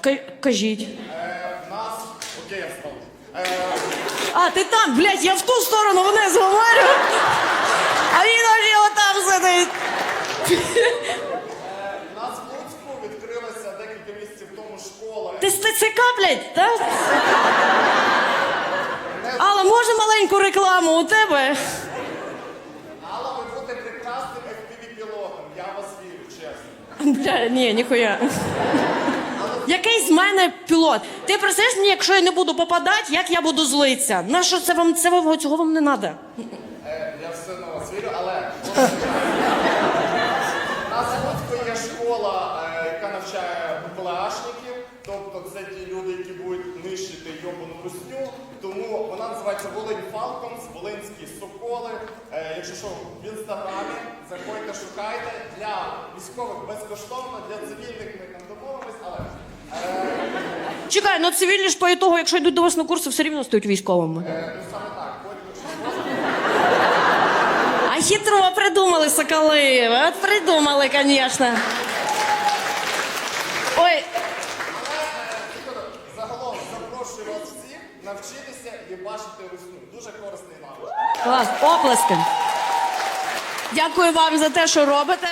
Ка- Кажіть. Нас, окей, я встав. А, ти там, блядь, я в ту сторону вниз говорю. А він аж отам сидить. У нас в Луцьку відкрилася декілька місяців тому школа. Ти з ТЦК, блядь, так? Алла, можна маленьку рекламу у тебе? Алла, ви будете прекрасним FPV-пілотом, я вас вірю, чесно. Бля, ні, ніхуя. Який з мене пілот? Ти представляєш мені, якщо я не буду попадати, як я буду злитися? На що це вам це вам цього вам не треба? Е, я все одно вас вірю, але. У нас є школа, е, яка навчає БПЛАшників, тобто це ті люди, які будуть нищити йобану русню. Тому вона називається Волинь Falcons, Волинські Соколи. Е, якщо що, в інстаграмі шукайте. Для військових безкоштовно, для цивільних ми там домовимось, але Чекай, ну цивільні ж по ітогу, якщо йдуть до вас на курси, все рівно стають військовими. е, ну саме так. Потім А хитро придумали соколи. От придумали, звісно. Ой, Загалом запрошую вас всіх навчитися і бачити русню. Дуже корисний навик. клас, оплески. Дякую вам за те, що робите.